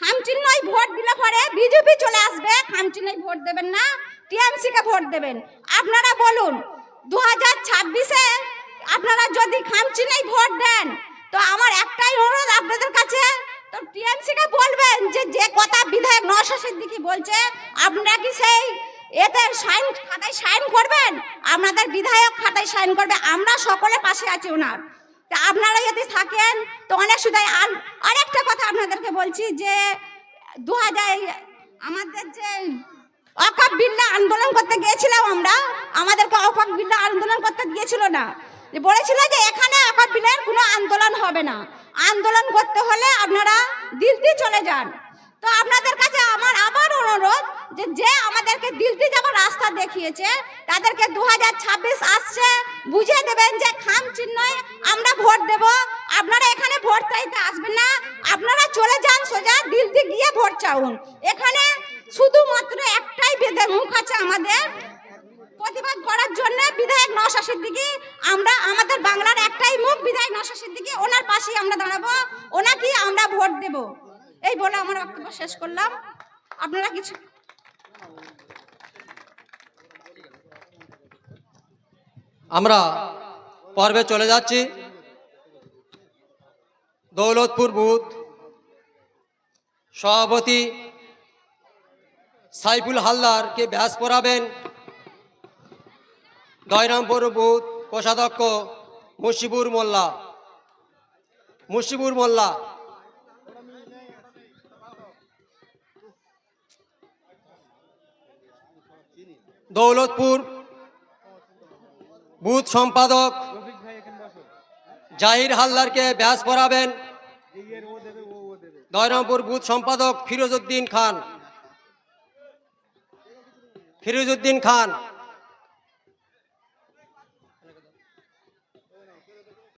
খামচিহ্নই vote দিলে পরে BJP চলে আসবে খামচিহ্নই ভোট দেবেন না টিএমসি কে ভোট দেবেন। আপনারা বলুন দু হাজার ছাব্বিশে আপনারা যদি খামচিহ্নই ভোট দেন, তো আমার একটাই অনুরোধ আপনাদের কাছে, তো টিএমসি কে বলবেন যে যে কথা বিধায়ক নওশাদ সিদ্দিকী বলছে, আপনারা কি সেই এতে সাইন, খাতায় সাইন করবেন? আপনাদের বিধায়ক খাতায় সাইন করবে, আমরা সকলে পাশে আছি ওনার। তা আপনারা যদি থাকেন, তো অনেক সুবিধায় আর আরেকটা কথা আপনাদেরকে বলছি যে দু হাজার আমাদের যে অকাপ বিল্লা আন্দোলন করতে গিয়েছিলাম আমরা, আমাদেরকে অকাপ বিল্লা আন্দোলন করতে গিয়েছিল না। বলেছিল যে এখানে অকাপ বিলের কোনো আন্দোলন হবে না। আন্দোলন করতে হলে আপনারা দিল্লি চলে যান। তো আপনাদের কাছে আমার আবার অনুরোধ যে যে আমাদেরকে দিল্লি যাবার রাস্তা দেখিয়েছে। তাদেরকে দু হাজার ছাব্বিশ আসছে। বুঝিয়ে দেবেন যে খাম চিহ্নয়, আমরা ভোট দেব। আপনারা এখানে ভোট চাইতে আসবেন না। আপনারা চলে যান সোজা দিল্লি গিয়ে ভোট চাউন। এখানে শুধুমাত্র একটাই বেদে মুখ আছে আমাদের। প্রতিবাদ করার জন্য বিধায়ক নওশাদ সিদ্দিকী, আমরা, আমাদের বাংলার একটাই মুখ বিধায়ক নওশাদ সিদ্দিকী, ওনার পাশেই আমরা দাঁড়াবো। ওনাকেই আমরা ভোট দেব। এই বলে আমার বক্তব্য শেষ করলাম। আপনারা কিছু আমরা পর্বে চলে যাচ্ছি। দৌলতপুর বুথ সভাপতি সাইফুল হালদারকে ব্যাস পড়াবেন। দয়রামপুর বুথ কোষাধ্যক্ষ মুশিবুর মোল্লা। মুশিবুর মোল্লা। দৌলতপুর বুথ সম্পাদক জাহির হালদারকে ব্যাস পড়াবেন দয়রামপুর বুথ সম্পাদক ফিরোজউদ্দিন খান। ফিরোজউদ্দিন খান।